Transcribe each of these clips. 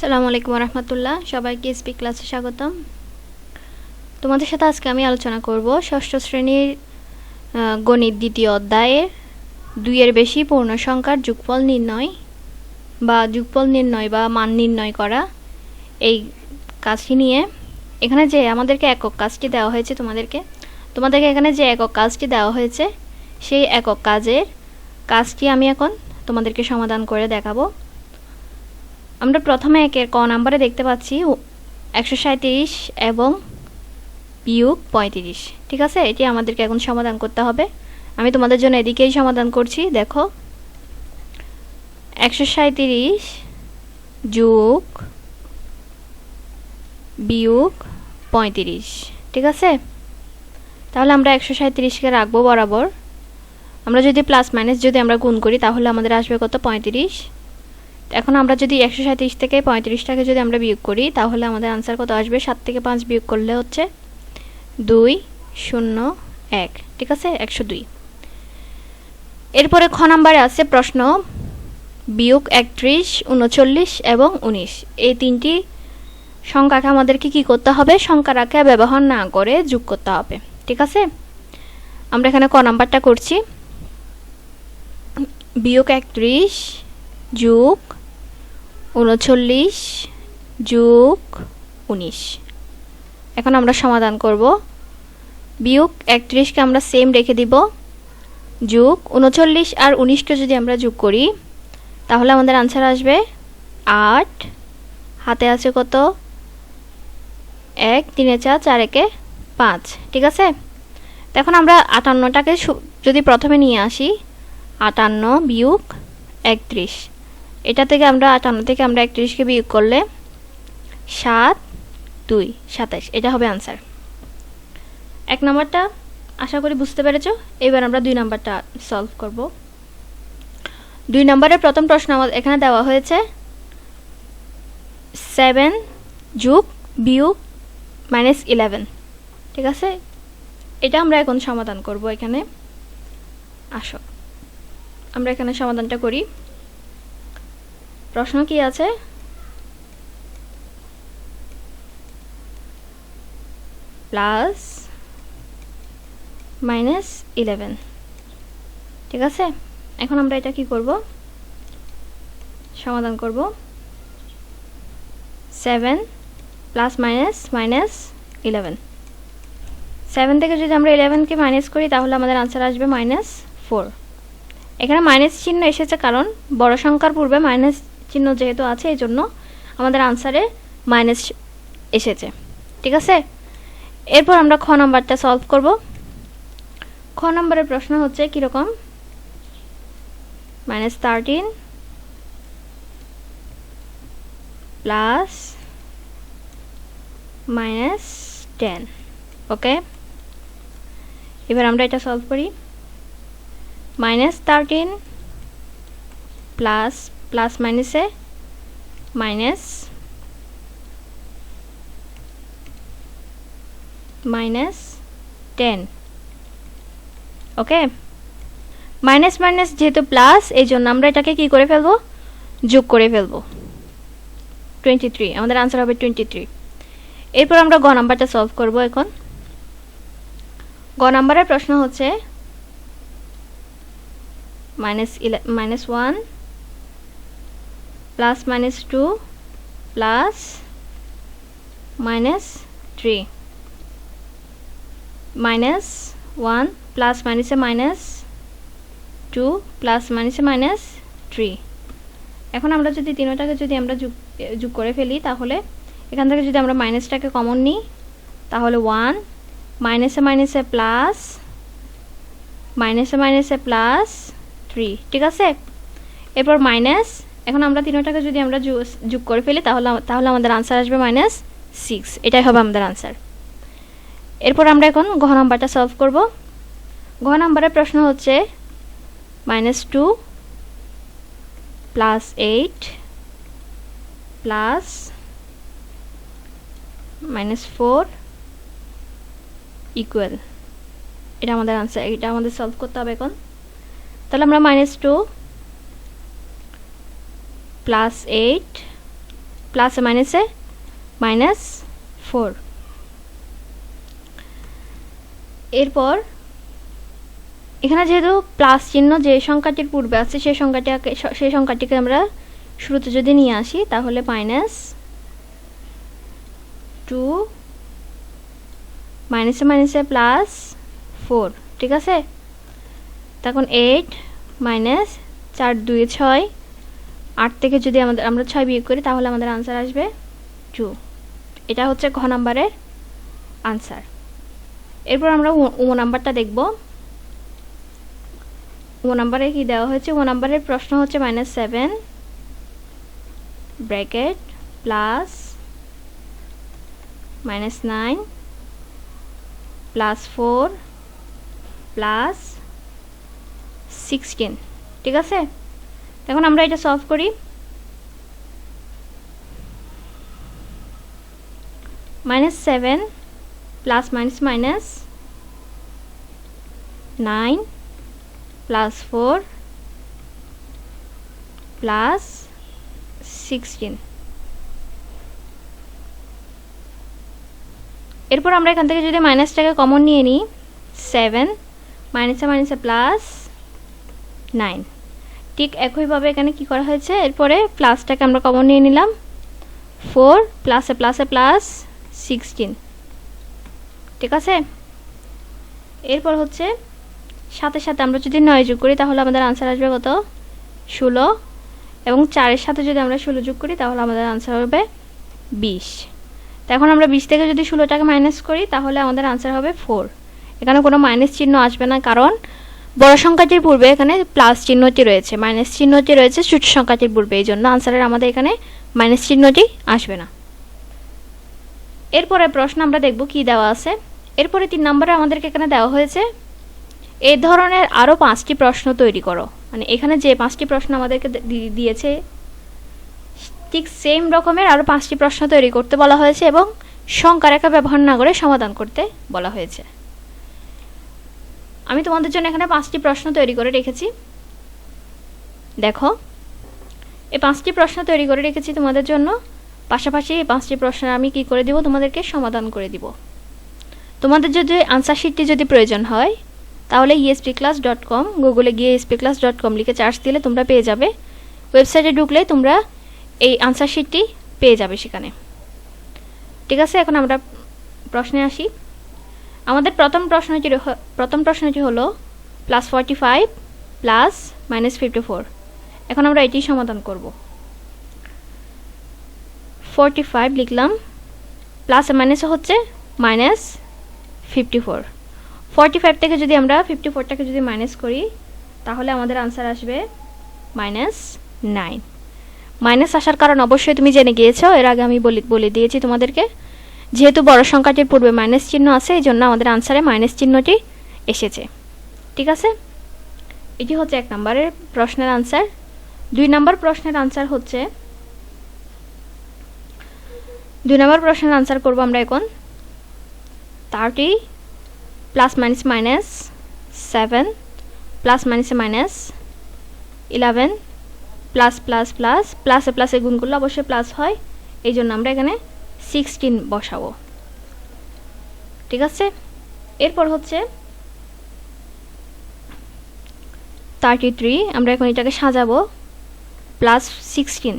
সালামু আলাইকুম রহমতুল্লাহ সবাইকে স্পিক ক্লাসে স্বাগতম। তোমাদের সাথে আজকে আমি আলোচনা করব ষষ্ঠ শ্রেণির গণিত দ্বিতীয় অধ্যায়ের দুইয়ের বেশি পূর্ণ সংখ্যার যুগফল নির্ণয় বা যুগফল নির্ণয় বা মান নির্ণয় করা এই কাজটি নিয়ে। এখানে যে আমাদেরকে একক কাজটি দেওয়া হয়েছে তোমাদেরকে তোমাদেরকে এখানে যে একক কাজটি দেওয়া হয়েছে সেই একক কাজের কাজটি আমি এখন তোমাদেরকে সমাধান করে দেখাবো। আমরা প্রথমে একের ক নাম্বারে দেখতে পাচ্ছি একশো সাঁত্রিশ এবং বিয়োগ পঁয়ত্রিশ। ঠিক আছে? এটি আমাদেরকে এখন সমাধান করতে হবে। আমি তোমাদের জন্য এদিকেই সমাধান করছি। দেখো, একশো সাঁত্রিশ যোগ বিয়োগ পঁয়ত্রিশ। ঠিক আছে? তাহলে আমরা একশো সাঁত্রিশকে রাখব বরাবর। আমরা যদি প্লাস মাইনাস যদি আমরা গুণ করি, তাহলে আমাদের আসবে কত? পঁয়ত্রিশ। এখন আমরা যদি একশো সাঁত্রিশ থেকে পঁয়ত্রিশটাকে যদি আমরা বিয়োগ করি, তাহলে আমাদের আনসার কত আসবে? সাত থেকে পাঁচ বিয়োগ করলে হচ্ছে দুই শূন্য এক, ঠিক আছে? একশো দুই। এরপরে খ নাম্বারে আছে প্রশ্ন বিয়োগ একত্রিশ, উনচল্লিশ এবং উনিশ। এই তিনটি সংখ্যাকে আমাদেরকে কি করতে হবে? সংখ্যাটাকে ব্যবহার না করে যোগ করতে হবে, ঠিক আছে? আমরা এখানে ক নাম্বারটা করছি। বিয়োগ একত্রিশ যোগ উনচল্লিশ যোগ উনিশ। এখন আমরা সমাধান করব। বিয়োগ একত্রিশকে আমরা সেম রেখে দিব। যোগ উনচল্লিশ আর উনিশকে যদি আমরা যোগ করি, তাহলে আমাদের আনসার আসবে আট। হাতে আছে কত? এক, তিনে চার চার একে পাঁচ। ঠিক আছে? এখন আমরা আটান্নটাকে যদি প্রথমে নিয়ে আসি, আটান্ন বিয়োগ একত্রিশ। এটা থেকে আমরা আটান্ন থেকে আমরা একত্রিশকে বিয়োগ করলে সাত, দুই, সাতাইশ। এটা হবে আনসার এক নম্বরটা, আশা করি বুঝতে পেরেছ? এবার আমরা দুই নম্বরটা সলভ করব। দুই নম্বরের প্রথম প্রশ্ন আমাদের এখানে দেওয়া হয়েছে সেভেন যুগ বিয়োগ মাইনাস ইলেভেন ঠিক আছে? এটা আমরা এখন সমাধান করব এখানে। আসো। আমরা এখানে সমাধানটা করি। প্রশ্ন কি আছে? Plus minus eleven. ঠিক আছে? এখন আমরা এটা কি করব? সমাধান করব। Seven plus minus minus eleven. Seven থেকে যদি আমরা ইলেভেনকে মাইনাস করি, তাহলে আমাদের আনসার আসবে মাইনাস ফোর। এখানে মাইনাস চিহ্ন এসেছে কারণ বড় সংখ্যার পূর্বে মাইনাস চিহ্ন যেহেতু আছে এই জন্য আমাদের আনসারে মাইনাস এসেছে। ঠিক আছে? এরপর আমরা খ নাম্বারটা সলভ করব। খ নাম্বারের প্রশ্ন হচ্ছে কীরকম? Minus thirteen plus minus ten okay এবার আমরা এটা সলভ করি। মাইনাস থার্টিন প্লাস প্লাস মাইনাসে minus minus ten okay minus minus যেহেতু প্লাস এই জন্য আমরা এটাকে কি করে ফেলব? যোগ করে ফেলব। টোয়েন্টি থ্রি আমাদের আনসার হবে টোয়েন্টি থ্রি এরপর আমরা গ নাম্বারটা সলভ করব এখন। গ নাম্বারের প্রশ্ন হচ্ছে minus minus one plus minus two plus minus three minus one plus মাইনাসে মাইনাস টু প্লাস মাইনাসে মাইনাস থ্রি এখন আমরা যদি তিনোটাকে যদি আমরা যোগ যোগ করে ফেলি, তাহলে এখান থেকে যদি আমরা মাইনাসটাকে কমন নিই, তাহলে ওয়ান মাইনাসে মাইনাসে প্লাস মাইনাসে মাইনাসে প্লাস থ্রি ঠিক আছে? এরপর মাইনাস এখন আমরা তিনোটাকে যদি আমরা যোগ করে ফেলি, তাহলে তাহলে আমাদের আনসার আসবে মাইনাস সিক্স এটাই হবে আমাদের আনসার এরপর আমরা এখন ঘ নাম্বারটা সলভ করব। ঘ নাম্বারের প্রশ্ন হচ্ছে minus two plus eight plus minus four equal এটা আমাদের আনসার এটা আমাদের সলভ করতে হবে এখন। তাহলে আমরা মাইনাস টু প্লাস এইট প্লাসে মাইনাসে মাইনাস ফোর এরপর, এখানে যেহেতু প্লাস চিহ্ন যে সংখ্যাটির পূর্বে আছে সেই সংখ্যাটিকে সেই সংখ্যাটিকে আমরা শুরুতে যদি নিয়ে আসি, তাহলে মাইনাস টু মাইনাসে মাইনাসে প্লাস ফোর ঠিক আছে? তখন এইট মাইনাস চার, দুই, ছয় আট থেকে যদি আমাদের, আমরা ছয় বিয়োগ করি, তাহলে আমাদের আনসার আসবে টু এটা হচ্ছে ঘ নাম্বারের আনসার এরপর আমরা ও নাম্বারটা দেখব। ও নাম্বারে কি দেওয়া হয়েছে? ও নাম্বারের প্রশ্ন হচ্ছে minus seven bracket plus minus nine plus four plus sixteen ঠিক আছে? এখন আমরা এটা সলভ করি। Minus seven plus minus minus nine plus four plus sixteen এরপর আমরা এখান থেকে যদি মাইনাসটাকে কমন নিয়ে নিই সেভেন মাইনাসে মাইনাসে প্লাস নাইন ঠিক একইভাবে এখানে কি করা হয়েছে? এরপরে প্লাসটাকে আমরা কমন নিয়ে নিলাম। ফোর প্লাসে প্লাসে প্লাস সিক্সটিন ঠিক আছে? এরপর হচ্ছে সাথে সাথে আমরা যদি নয় যোগ করি, তাহলে আমাদের আনসার আসবে কত? ষোলো। এবং চারের সাথে যদি আমরা ষোলো যোগ করি, তাহলে আমাদের আনসার হবে বিশ। তো এখন আমরা বিশ থেকে যদি ষোলোটাকে মাইনাস করি, তাহলে আমাদের আনসার হবে ফোর এখানে কোনো মাইনাস চিহ্ন আসবে না, কারণ বড় সংখ্যাটির পূর্বে এখানে প্লাস চিহ্নটি রয়েছে মাইনাস চিহ্নটি রয়েছে, ছোট সংখ্যাটির পূর্বে, এই জন্য আনসারের আমাদের এখানে মাইনাস চিহ্নটি আসবে না। এরপরে প্রশ্ন আমরা দেখব কি দেওয়া আছে। এরপরে তিন নম্বরে আমাদেরকে এখানে দেওয়া হয়েছে এই ধরনের আরও পাঁচটি প্রশ্ন তৈরি করো। মানে এখানে যে পাঁচটি প্রশ্ন আমাদেরকে দিয়েছে, ঠিক সেম রকমের আরও পাঁচটি প্রশ্ন তৈরি করতে বলা হয়েছে এবং সংখ্যা রেখা ব্যবহার না করে সমাধান করতে বলা হয়েছে। আমি তোমাদের জন্য এখানে পাঁচটি প্রশ্ন তৈরি করে রেখেছি। দেখো, এই পাঁচটি প্রশ্ন তৈরি করে রেখেছি তোমাদের জন্য। পাশাপাশি এই পাঁচটি প্রশ্নের আমি কি করে দিব? তোমাদেরকে সমাধান করে দিব। তোমাদের যদি আনসার শিটটি যদি প্রয়োজন হয়, তাহলে ইএসপি ক্লাস ডট কম গুগলে গিয়ে এসপি ক্লাস ডট কম লিখে চার্জ দিলে তোমরা পেয়ে যাবে। ওয়েবসাইটে ঢুকলে তোমরা এই আনসার শিটটি পেয়ে যাবে সেখানে। ঠিক আছে, এখন আমরা প্রশ্নে আসি। আমাদের প্রথম প্রশ্নটি প্রথম প্রশ্নটি হলো plus forty five plus minus fifty four এখন আমরা এটি সমাধান করব। ফর্টি ফাইভ লিখলাম প্লাস মাইনাসে হচ্ছে minus fifty four forty five থেকে যদি আমরা ফিফটি ফোরটাকে যদি মাইনাস করি, তাহলে আমাদের আনসার আসবে মাইনাস নাইন মাইনাস আসার কারণ অবশ্যই তুমি জেনে গিয়েছো, এর আগে আমি বলে বলে দিয়েছি তোমাদেরকে। যেহেতু বড় সংখ্যাটির পূর্বে মাইনাস চিহ্ন আছে, এই জন্য আমাদের আনসারে মাইনাস চিহ্নটি এসেছে। ঠিক আছে? এটি হচ্ছে এক নম্বরের প্রশ্নের আনসার দুই নম্বর প্রশ্নের আনসার হচ্ছে, দুই নম্বর প্রশ্নের আনসার করব আমরা এখন। Thirty plus minus minus seven plus মাইনাসে minus eleven plus plus plus প্লাসে প্লাসে গুণ করলে অবশ্যই প্লাস হয়। এই জন্য আমরা এখানে সিক্সটিন বসাবো। ঠিক আছে? এরপর হচ্ছে থার্টি থ্রি আমরা এখন এটাকে সাজাবো প্লাস সিক্সটিন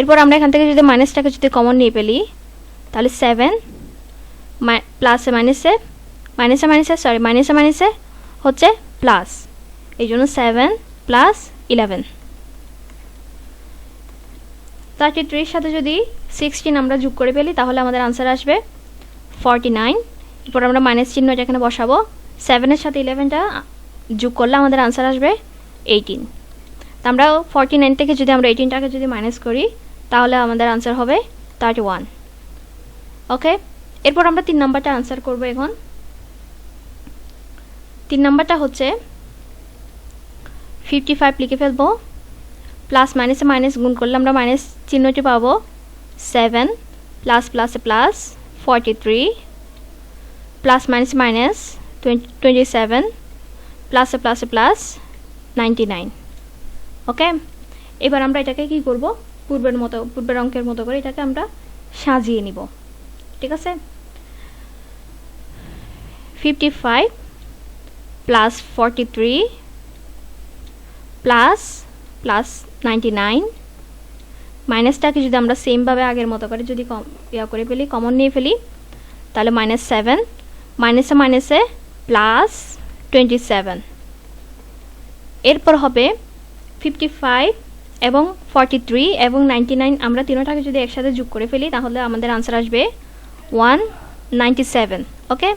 এরপর আমরা এখান থেকে যদি মাইনাসটাকে যদি কমন নিয়ে পেলি তাহলে সেভেন প্লাসে মাইনাসে মাইনাসে মাইনাসে সরি মাইনাসে মাইনাসে হচ্ছে প্লাস এই জন্য সেভেন প্লাস ইলেভেন থার্টি থ্রির সাথে যদি সিক্সটিন আমরা যোগ করে ফেলি, তাহলে আমাদের আনসার আসবে ফর্টি নাইন এরপর আমরা মাইনাস চিহ্নটা এখানে বসাবো সেভেনের সাথে ইলেভেনটা যোগ করলে আমাদের আনসার আসবে এইটিন তা আমরা ফর্টি নাইন থেকে যদি আমরা এইটিনটাকে যদি মাইনাস করি, তাহলে আমাদের আনসার হবে থার্টি ওয়ান ওকে এরপর আমরা তিন নাম্বারটা আনসার করব এখন। তিন নাম্বারটা হচ্ছে ফিফটি ফাইভ লিখে ফেলব। প্লাস মাইনাসে মাইনাস গুণ করলে আমরা মাইনাস চিহ্নটি পাবো সেভেন প্লাস প্লাসে plus forty three plus minus minus twenty seven প্লাসে প্লাসে প্লাস নাইনটি নাইন ওকে এবার আমরা এটাকে কি করব? পূর্বের মতো, পূর্বের অঙ্কের মতো করে এটাকে আমরা সাজিয়ে নিব, ঠিক আছে? Fifty five plus forty three plus plus ninety nine মাইনাসটাকে যদি আমরা সেমভাবে আগের মতো করে যদি কম ইয়া করে ফেলি কমন নিয়ে ফেলি, তাহলে মাইনাস সেভেন মাইনাসে মাইনাসে প্লাস টোয়েন্টি সেভেন এরপর হবে ফিফটি ফাইভ এবং ফর্টি থ্রি এবং নাইনটি নাইন আমরা তিনোটাকে যদি একসাথে যোগ করে ফেলি, তাহলে আমাদের আনসার আসবে ওয়ান নাইনটি সেভেন ওকে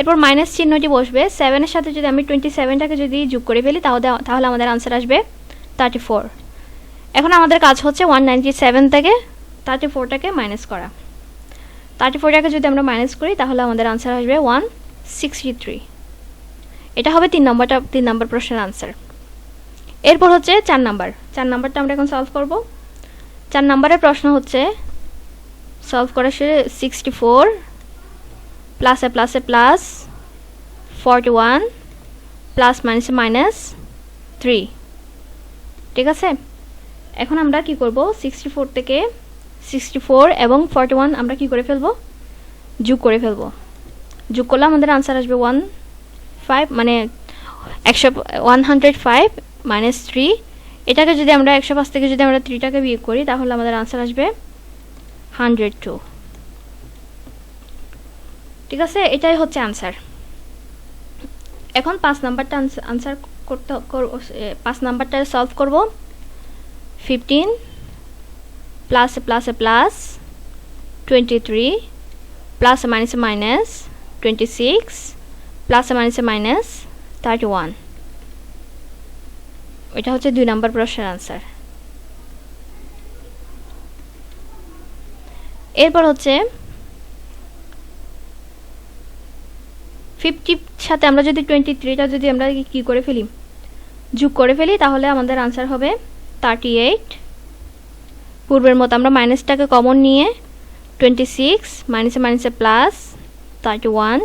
এরপর মাইনাস চিহ্নটি বসবে সেভেনের সাথে যদি আমি টোয়েন্টি সেভেনটাকে যদি যোগ করে ফেলি, তাহলে তাহলে আমাদের আনসার আসবে থার্টি ফোর এখন আমাদের কাজ হচ্ছে ওয়ান নাইনটি সেভেন থেকে থার্টি ফোরটাকে মাইনাস করা। থার্টি ফোরটাকে যদি আমরা মাইনাস করি, তাহলে আমাদের আনসার আসবে ওয়ান সিক্সটি থ্রি এটা হবে তিন নম্বরটা, তিন নম্বর প্রশ্নের আনসার এরপর হচ্ছে চার নাম্বার। চার নাম্বারটা আমরা এখন সলভ করব। চার নাম্বারের প্রশ্ন হচ্ছে সলভ করা সে সিক্সটি ফোর প্লাসে প্লাসে প্লাস ফর্টি ওয়ান প্লাস মাইনাসে মাইনাস থ্রি ঠিক আছে? এখন আমরা কি করব? সিক্সটি ফোর থেকে সিক্সটি ফোর এবং ফর্টি ওয়ান আমরা কি করে ফেলব? যোগ করে ফেলব। যোগ করলে আমাদের আনসার আসবে ওয়ান ফাইভ মানে একশো one hundred five minus three এটাকে যদি আমরা একশো পাঁচ থেকে যদি আমরা থ্রিটাকে বিয়োগ করি, তাহলে আমাদের আনসার আসবে হান্ড্রেড টু ঠিক আছে? এটাই হচ্ছে আনসার এখন পাঁচ নাম্বারটা আনসার করতে পাঁচ নাম্বারটা সলভ করব। ফিফটিন প্লাস প্লাসে প্লাস টোয়েন্টি থ্রি প্লাস মাইনাসে মাইনাস টোয়েন্টি সিক্স প্লাস মাইনাসে মাইনাস থার্টি ওয়ান এটা হচ্ছে দুই নম্বর প্রশ্নের আনসার এরপর হচ্ছে ফিফটির সাথে আমরা যদি টোয়েন্টি থ্রিটা যদি আমরা কি করে ফেলি যোগ করে ফেলি, তাহলে আমাদের আনসার হবে থার্টি এইট পূর্বের মতো আমরা মাইনাসটাকে কমন নিয়ে টোয়েন্টি সিক্স মাইনাসে মাইনাসে প্লাস থার্টি ওয়ান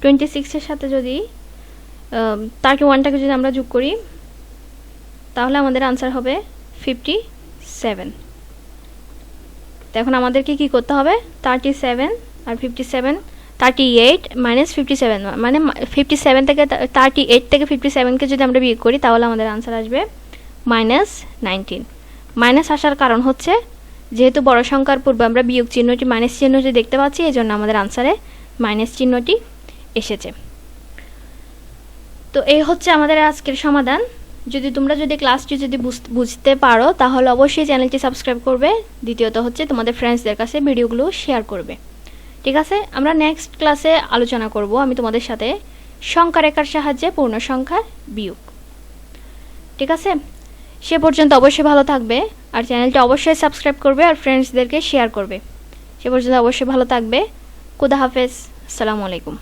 টোয়েন্টি সিক্সের সাথে যদি থার্টি ওয়ানটাকে যদি আমরা যোগ করি, তাহলে আমাদের আনসার হবে ফিফটি সেভেন এখন আমাদেরকে কী করতে হবে? থার্টি সেভেন আর fifty seven thirty eight minus fifty seven মানে ফিফটি সেভেন থেকে থার্টি এইট থেকে ফিফটি সেভেনকে যদি আমরা বিয়োগ করি, তাহলে আমাদের আনসার আসবে মাইনাস নাইনটিন মাইনাস আসার কারণ হচ্ছে, যেহেতু বড় সংখ্যার পূর্বে আমরা বিয়োগ চিহ্নটি মাইনাস চিহ্নটি দেখতে পাচ্ছি এই জন্য আমাদের আনসারে মাইনাস চিহ্নটি এসেছে। তো এই হচ্ছে আমাদের আজকের সমাধান। যদি তোমরা যদি ক্লাসটি যদি বুঝতে পারো, তাহলে অবশ্যই চ্যানেলটি সাবস্ক্রাইব করবে। দ্বিতীয়ত হচ্ছে তোমাদের ফ্রেন্ডসদের কাছে ভিডিওগুলো শেয়ার করবে। ঠিক আছে? আমরা নেক্সট ক্লাসে আলোচনা করব আমি তোমাদের সাথে সংখ্যা রেখার সাহায্যে পূর্ণ সংখ্যার বিয়োগ। ঠিক আছে? সে পর্যন্ত অবশ্যই ভালো থাকবে আর চ্যানেলটি অবশ্যই সাবস্ক্রাইব করবে আর ফ্রেন্ডসদেরকে শেয়ার করবে। সে পর্যন্ত অবশ্যই ভালো থাকবে। খুদা হাফেজ। আসসালামু আলাইকুম।